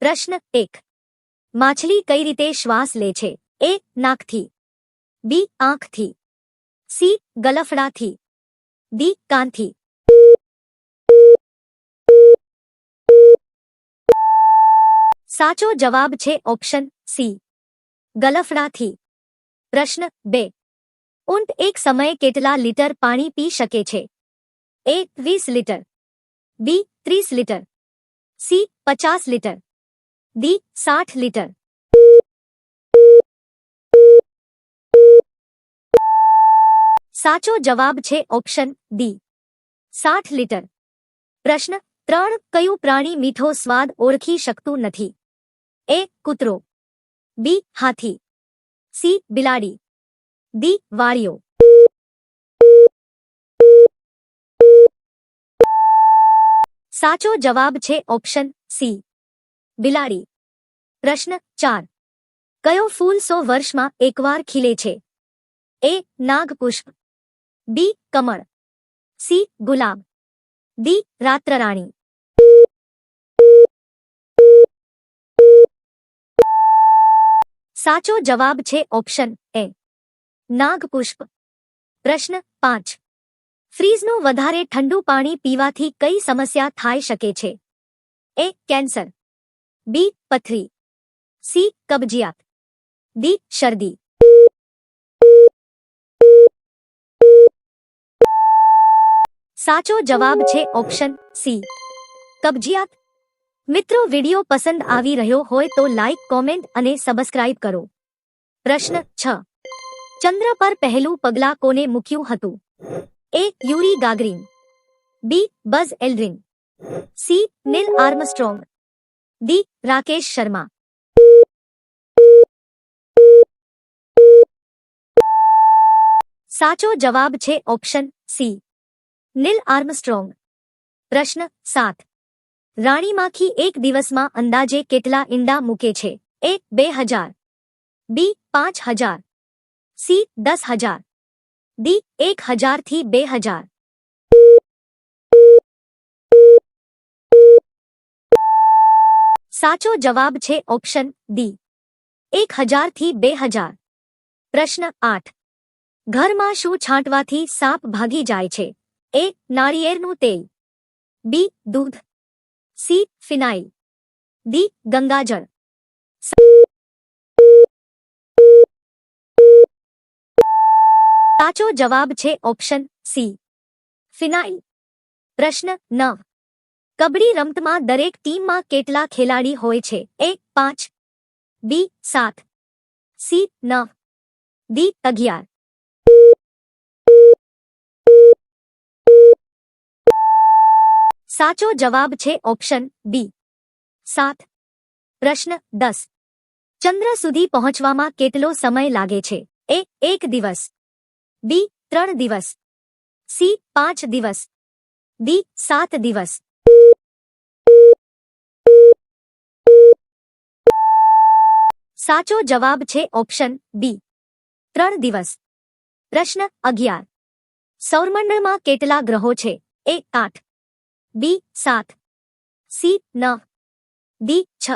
પ્રશ્ન એક. માછલી કઈ રીતે શ્વાસ લે છે? એ, નાકથી. બી, આંખથી. સી, ગલફડાથી. ડી, કાનથી. સાચો જવાબ છે ઓપ્શન સી. ગલફડાથી. પ્રશ્ન બે. ઊંટ એક સમયે કેટલા લીટર પાણી પી શકે છે? એ, વીસ લીટર. બી, ત્રીસ લીટર. સી, પચાસ લીટર. ડી સાઠ લીટર સાચો જવાબ છે ઓપ્શન ડી સાઠ લીટર પ્રશ્ન ત્રણ કયું પ્રાણી મીઠો સ્વાદ ઓળખી શકતું નથી એ કૂતરો બી હાથી સી બિલાડી ડી વાળીઓ સાચો જવાબ છે ઓપ્શન સી બિલાડી પ્રશ્ન ચાર. કયો ફૂલ સો વર્ષમાં એકવાર ખીલે છે? એ, નાગપુષ્પ. બી, કમળ. સી, ગુલાબ. ડી, રાત્રરાણી. સાચો જવાબ છે ઓપ્શન એ, નાગપુષ્પ. પ્રશ્ન પાંચ. ફ્રીઝનું વધારે ઠંડુ પાણી પીવાથી કઈ સમસ્યા થઈ શકે છે? એ, કેન્સર. બી, પથરી. સી કબજિયાત ડી શરદી સાચો જવાબ છે ઓપ્શન સી કબજિયાત મિત્રો વિડિયો પસંદ આવી રહ્યો હોય તો લાઈક કોમેન્ટ અને સબસ્ક્રાઇબ કરો પ્રશ્ન છ ચંદ્ર પર પહેલું પગલા કોને મૂક્યું હતું A Yuri Gagarin B Buzz Aldrin C Neil Armstrong D Rakesh Sharma સાચો જવાબ છે ઓપ્શન સી નીલ આર્મસ્ટ્રોંગ પ્રશ્ન સાત રાણી માખી એક દિવસમાં અંદાજે કેટલા ઈંડા મૂકે છે એ બે હજાર બી પાંચ હજાર સી દસ હજાર ડી એક હજારથી બે હજાર સાચો જવાબ છે ઓપ્શન ડી એક હજારથી બે હજાર પ્રશ્ન આઠ ઘરમાં શું છાંટવાથી સાપ ભાગી જાય છે? એ, નાળિયેરનું તેલ. બી, દૂધ. C, phenyl. ડી, ગંગાજળ. સાચો જવાબ છે ઓપ્શન સી. ફિનાઇલ. પ્રશ્ન નવ કબડ્ડી રમતમાં દરેક ટીમમાં કેટલા ખેલાડી હોય છે? એ, પાંચ. બી, સાત. સી, નવ. ડી, અગિયાર. સાચો જવાબ છે ઓપ્શન બી. સાત. પ્રશ્ન દસ. ચંદ્ર સુધી પહોંચવામાં કેટલો સમય લાગે છે? એ, એક દિવસ. બી, ત્રણ દિવસ. સી, પાંચ દિવસ. ડી, સાત દિવસ. સાચો જવાબ છે ઓપ્શન બી. ત્રણ દિવસ. પ્રશ્ન અગિયાર. સૌરમંડળમાં કેટલા ગ્રહો છે? એ, આઠ. બી સાત. સી નવ ડી છ.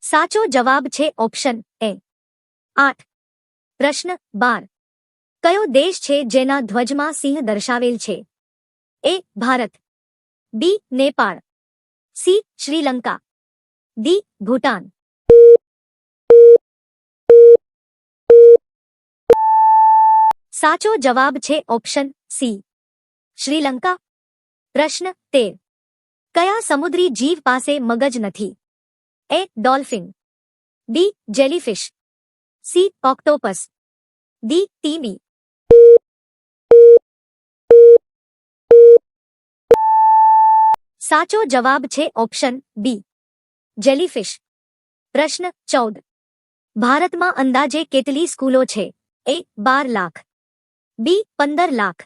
સાચો જવાબ છે ઓપ્શન એ. આઠ. પ્રશ્ન બાર. કયો દેશ છે જેના ધ્વજમાં સિંહ દર્શાવેલ છે? A Bharat. B Nepal. C Sri Lanka. D Bhutan. સાચો જવાબ છે ઓપ્શન સી શ્રીલંકા પ્રશ્ન તેર કયા સમુદ્રી જીવ પાસે મગજ નથી A dolphin B jellyfish C octopus D ટીમી સાચો જવાબ છે ઓપ્શન બી જેલીફિશ પ્રશ્ન ચૌદ ભારતમાં અંદાજે કેટલી સ્કૂલો છે એ બાર લાખ બી પંદર લાખ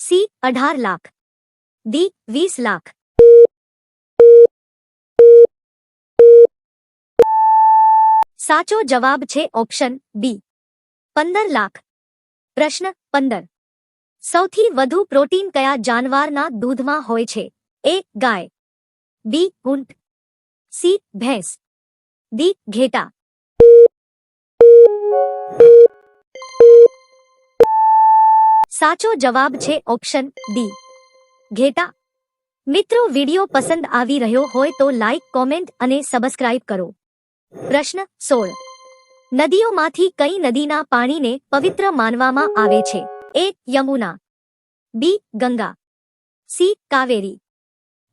સી અઢાર લાખ ડી વીસ લાખ સાચો જવાબ છે ઓપ્શન બી પંદર લાખ પ્રશ્ન પંદર સૌથી વધુ પ્રોટીન કયા જાનવારના દૂધમાં હોય છે એ ગાય બી ઊંટ સી ભેંસ ડી ઘેટા સાચો જવાબ છે ઓપ્શન ડી. ઘેટા. મિત્રો, વીડિયો પસંદ આવી રહ્યો હોય તો લાઈક, કોમેન્ટ અને સબસ્ક્રાઇબ કરો. પ્રશ્ન સોળ. નદીઓમાંથી કઈ નદીના પાણીને પવિત્ર માનવામાં આવે છે? A, Yamuna. B, Ganga. C, Kaveri.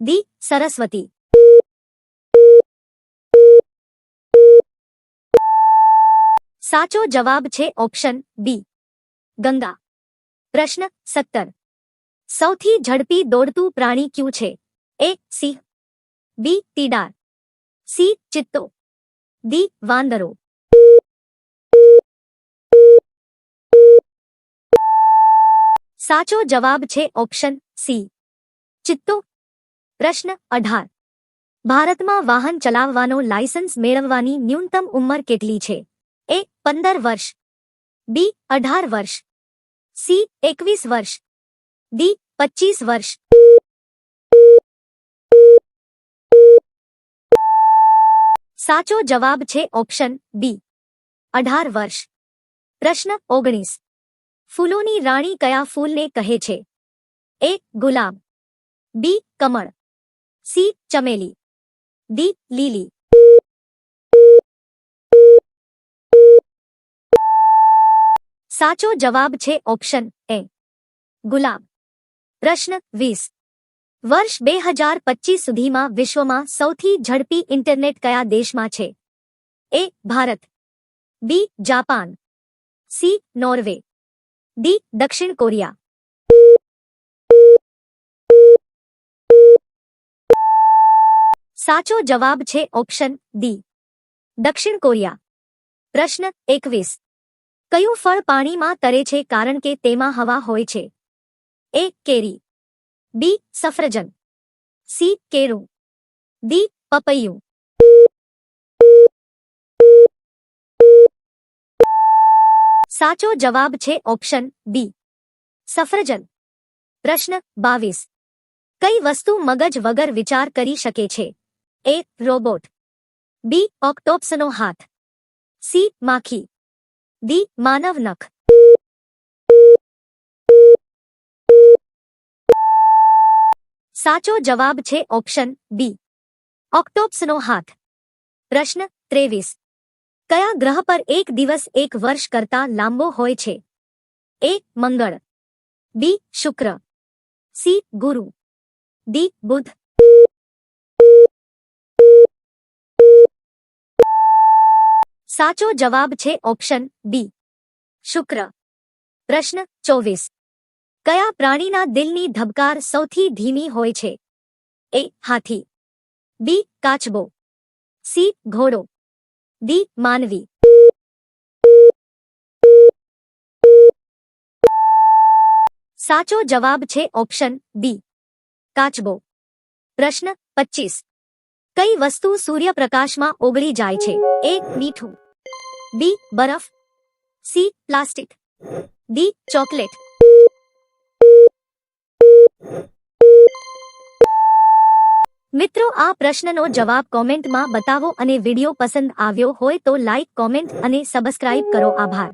D, Saraswati. સાચો જવાબ છે ઓપ્શન બી. ગંગા. પ્રશ્ન સત્તર સૌથી ઝડપી દોડતું પ્રાણી ક્યું છે એ સિંહ બી તીડાર સી ચિત્તો ડી વાંદરો સાચો જવાબ છે ઓપ્શન સી ચિત્તો પ્રશ્ન અઢાર ભારતમાં વાહન ચલાવવાનો લાયસન્સ મેળવવાની ન્યૂનતમ ઉંમર કેટલી છે એ પંદર વર્ષ બી અઢાર વર્ષ સી એકવીસ વર્ષ ડી પચીસ વર્ષ સાચો જવાબ છે ઓપ્શન બી અઢાર વર્ષ પ્રશ્ન ઓગણીસ ફૂલોની રાણી કયા ફૂલને કહે છે એ ગુલાબ બી કમળ સી ચમેલી ડી લીલી સાચો જવાબ છે ઓપ્શન એ ગુલાબ પ્રશ્ન વીસ વર્ષ બે હજાર પચીસ સુધીમાં વિશ્વમાં સૌથી ઝડપી ઇન્ટરનેટ કયા દેશમાં છે A Bharat B Japan C Norway D દક્ષિણ કોરિયા સાચો જવાબ છે ઓપ્શન ડી દક્ષિણ કોરિયા પ્રશ્ન એકવીસ કયું ફળ પાણીમાં તરે છે કારણ કે તેમાં હવા હોય છે? એ, કેરી. બી, સફરજન. સી, કેળું. ડી, પપૈયું. સાચો જવાબ છે ઓપ્શન બી, સફરજન. પ્રશ્ન બાવીસ. કઈ વસ્તુ મગજ વગર વિચાર કરી શકે છે? એ, રોબોટ. બી, ઓક્ટોપ્સનો હાથ. સી, માખી. ડી માનવ નખ સાચો જવાબ છે ઓપ્શન બી ઓક્ટોપ્સનો હાથ પ્રશ્ન ત્રેવીસ કયા ગ્રહ પર એક દિવસ એક વર્ષ કરતા લાંબો હોય છે એ મંગળ બી શુક્ર સી ગુરુ દી બુધ સાચો જવાબ છે ઓપ્શન બી. શુક્ર. પ્રશ્ન ચોવીસ. કયા પ્રાણીના દિલની ધબકાર સૌથી ધીમી હોય છે? એ, હાથી. બી, કાચબો. સી, ઘોડો. ડી, માનવી. સાચો જવાબ છે ઓપ્શન બી. કાચબો. પ્રશ્ન પચીસ. કઈ વસ્તુ સૂર્યપ્રકાશમાં ઓગળી જાય છે? એ, મીઠું. બી બરફ સી પ્લાસ્ટિક ડી ચોકલેટ મિત્રો આ પ્રશ્નનો જવાબ કોમેન્ટમાં બતાવો અને વિડિયો પસંદ આવ્યો હોય તો લાઇક કોમેન્ટ અને સબસ્ક્રાઇબ કરો આભાર